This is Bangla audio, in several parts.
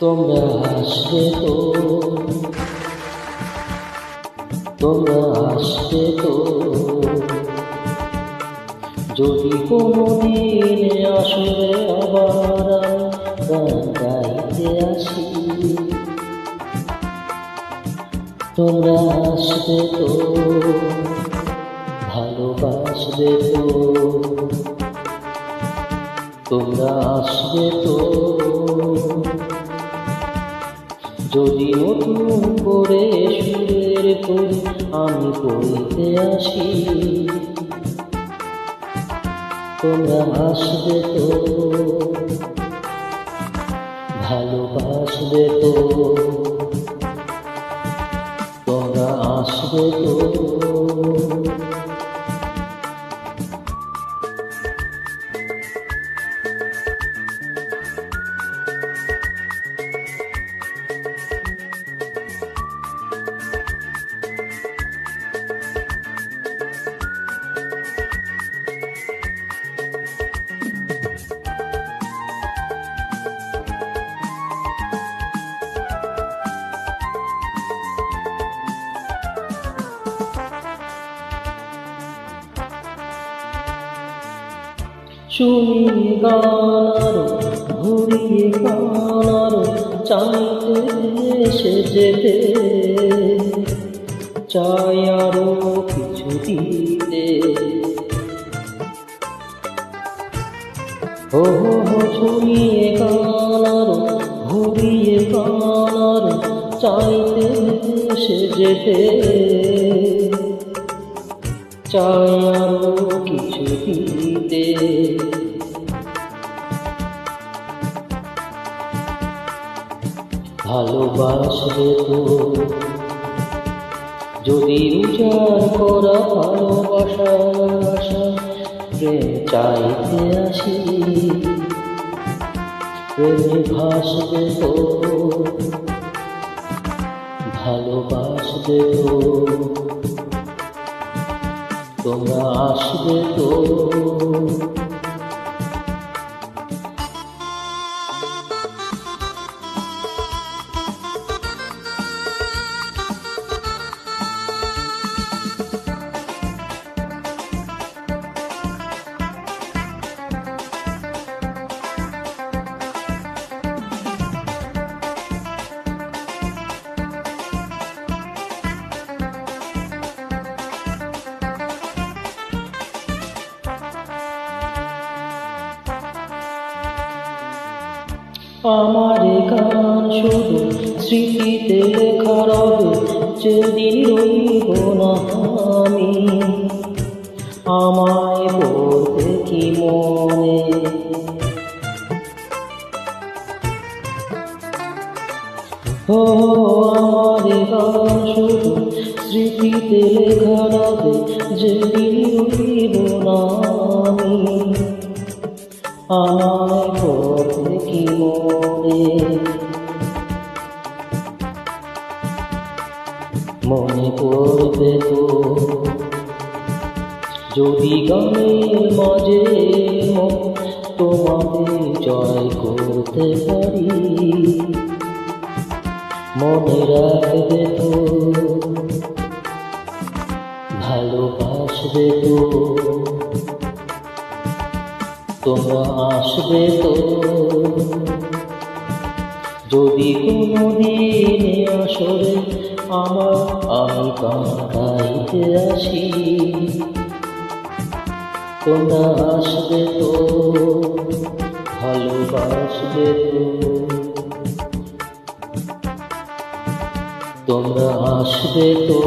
তোমরা আসবে তো? তোমরা আসবে তো? যদি কোনো দিন আসলে আবার, গান গাইতে আসি। তোমরা আসবে তো? ভালোবাসবে তো? তোমরা আসবে তো? যদি নতুন করে সুরের করি আমি কইতে আসি, তোমরা আসবে তো, ভালোবাসবে তো, তোমরা আসবে তো। শুনি গানার ঘুরিয়ে গানার চাইতে এসে যেতে। চাই আরও কিছু দিতে। ও শুনিয়ে গানার ঘুরিয়ে গানার চাইতে এসে যেতে। চাই আরও কিছু দিতে ভালোবাসবে তো যদি উজাড় করা ভালোবাসা আশা প্রেম চাইতে আসি প্রেমে ভাসবে তো ভালোবাসবে তো তোমরা আসবে তো? আমার গান শুধু স্মৃতিতে লেখা রবে, যেদিন রইব না আমি। আমায় পড়বে কি মনে? ও আমার গান শুধু স্মৃতিতে লেখা রবে, যেদিন রইব না আমি। আমায় পড়বে কি মনে মনে পড়বে তো, যদি গানের মাঝে তোমাকে জয় করতে পারি মনে রাখবে তো ভালোবাসবে তো তোমরা আসবে তো। যদি কোনো দিনে আসরে আমার আমি গাইতে আসি, তোমরা আসবে তো, ভালোবাসবে তো। তোমরা আসবে তো,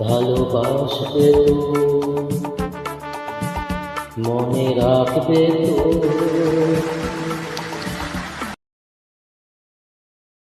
ভালোবাসবে তো। মনে রাখবে তো।